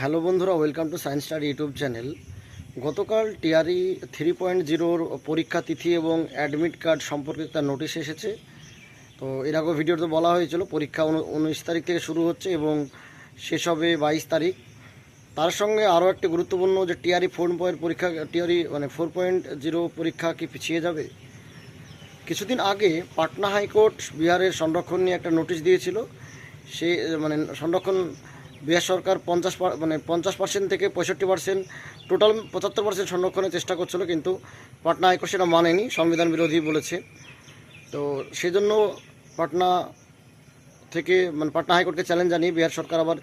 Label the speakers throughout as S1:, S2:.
S1: Hello বন্ধুরা, welcome to science star YouTube channel. গতকাল TRE three point জিরোর পরীক্ষা তিথি এবং অ্যাডমিট কার্ড সম্পর্কে একটা নোটিশ এসেছে। তো এর আগে ভিডিওতে বলা হয়েছিল, পরীক্ষা উনিশ তারিখ থেকে শুরু হচ্ছে এবং শেষ হবে বাইশ তারিখ। তার সঙ্গে আরও একটি গুরুত্বপূর্ণ যে টিআরই ফোর পয়েন্ট পরীক্ষা, টিআরই মানে ফোর পয়েন্ট জিরো পরীক্ষা কি পিছিয়ে যাবে? কিছুদিন আগে পাটনা হাইকোর্ট বিহারের সংরক্ষণ নিয়ে একটা নোটিশ দিয়েছিল। সে মানে সংরক্ষণ বিহার সরকার পঞ্চাশ মানে পঞ্চাশ পার্সেন্ট থেকে পঁয়ষট্টি পার্সেন্ট টোটাল পঁচাত্তর পার্সেন্ট সংরক্ষণের চেষ্টা করছিল, কিন্তু পাটনা হাইকোর্ট সেটা মানেনি, সংবিধান বিরোধী বলেছে। তো সেজন্য পাটনা থেকে মানে পাটনা হাইকোর্টকে চ্যালেঞ্জ জানিয়ে বিহার সরকার আবার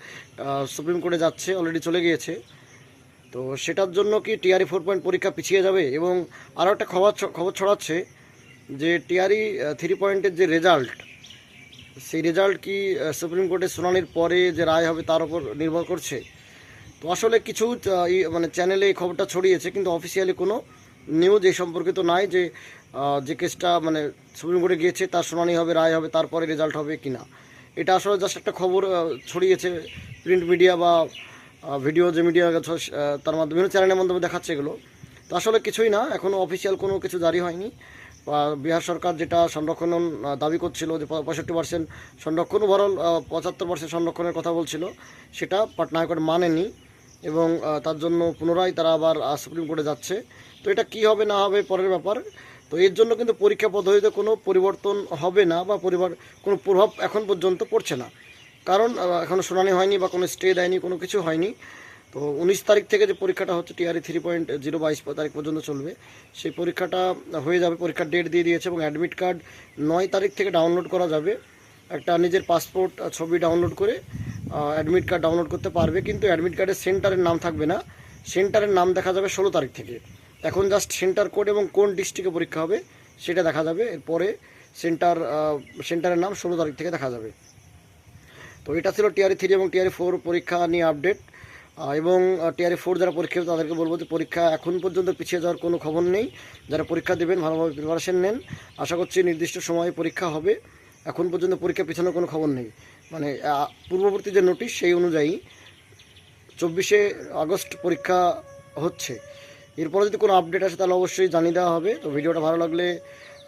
S1: সুপ্রিম কোর্টে যাচ্ছে অলরেডি চলে গিয়েছে। তো সেটার জন্য কি টিআরই ফোর পয়েন্ট পরীক্ষা পিছিয়ে যাবে? এবং আরও একটা খবর খবর ছড়াচ্ছে যে টিআরই থ্রি পয়েন্টের যে রেজাল্ট সেই রেজাল্ট কি সুপ্রিম কোর্টের শুনানির পরে যে রায় হবে তার উপর নির্ভর করছে? তো আসলে কিছু মানে চ্যানেলে এই খবরটা ছড়িয়েছে, কিন্তু অফিসিয়ালি কোনো নিউজ এই সম্পর্কিত নাই যে যে কেসটা মানে সুপ্রিম কোর্টে গিয়েছে, তার শুনানি হবে, রায় হবে, তারপরে রেজাল্ট হবে কি না এটা আসলে জাস্ট একটা খবর ছড়িয়েছে প্রিন্ট মিডিয়া বা ভিডিও যে মিডিয়া তার মাধ্যমে, বিভিন্ন চ্যানেলের মাধ্যমে দেখাচ্ছে এগুলো। তো আসলে কিছুই না এখনও অফিসিয়াল কোনো কিছু জারি হয়নি। বিহার সরকার যেটা সংরক্ষণ দাবি করছিল যে পঁয়ষট্টি পার্সেন্ট সংরক্ষণ ওভারঅল পঁচাত্তর পার্সেন্ট সংরক্ষণের কথা বলছিল সেটা পাটনা হাইকোর্ট মানেনি এবং তার জন্য পুনরায় তারা আবার সুপ্রিম কোর্টে যাচ্ছে। তো এটা কি হবে না হবে পরের ব্যাপার। তো এর জন্য কিন্তু পরীক্ষা পদ্ধতিতে কোনো পরিবর্তন হবে না বা পরিবার কোনো প্রভাব এখন পর্যন্ত পড়ছে না। কারণ আহ, এখনও শুনানি হয়নি বা কোনো স্টে দেয়নি কোনো কিছু হয়নি। তো উনিশ তারিখ থেকে যে পরীক্ষাটা হচ্ছে টিআরই থ্রি পয়েন্ট জিরো বাইশ তারিখ পর্যন্ত চলবে, সেই পরীক্ষাটা হয়ে যাবে, পরীক্ষার ডেট দিয়ে দিয়েছে এবং অ্যাডমিট কার্ড নয় তারিখ থেকে ডাউনলোড করা যাবে। একটা নিজের পাসপোর্ট ছবি ডাউনলোড করে অ্যাডমিট কার্ড ডাউনলোড করতে পারবে, কিন্তু অ্যাডমিট কার্ডের সেন্টারের নাম থাকবে না। সেন্টারের নাম দেখা যাবে ষোলো তারিখ থেকে। এখন জাস্ট সেন্টার কোড এবং কোন ডিস্ট্রিক্টে পরীক্ষা হবে সেটা দেখা যাবে। এরপরে সেন্টার সেন্টারের নাম ষোলো তারিখ থেকে দেখা যাবে। তো এটা ছিল টিআরই থ্রি এবং টিআরই ফোর পরীক্ষা নিয়ে আপডেট এবং টিআরই ফোর যারা পরীক্ষা তাদেরকে বলব যে পরীক্ষা এখন পর্যন্ত পিছিয়ে যাওয়ার কোনো খবর নেই। যারা পরীক্ষা দেবেন, ভালোভাবে প্রিপারেশন নেন। আশা করছি নির্দিষ্ট সময়ে পরীক্ষা হবে। এখন পর্যন্ত পরীক্ষা পিছানোর কোনো খবর নেই। মানে পূর্ববর্তী যে নোটিশ সেই অনুযায়ী চব্বিশে আগস্ট পরীক্ষা হচ্ছে। এরপরে যদি কোনো আপডেট আসে, তাহলে অবশ্যই জানিয়ে দেওয়া হবে। তো ভিডিওটা ভালো লাগলে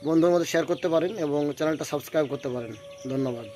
S1: বন্ধুর মধ্যে শেয়ার করতে পারেন এবং চ্যানেলটা সাবস্ক্রাইব করতে পারেন। ধন্যবাদ।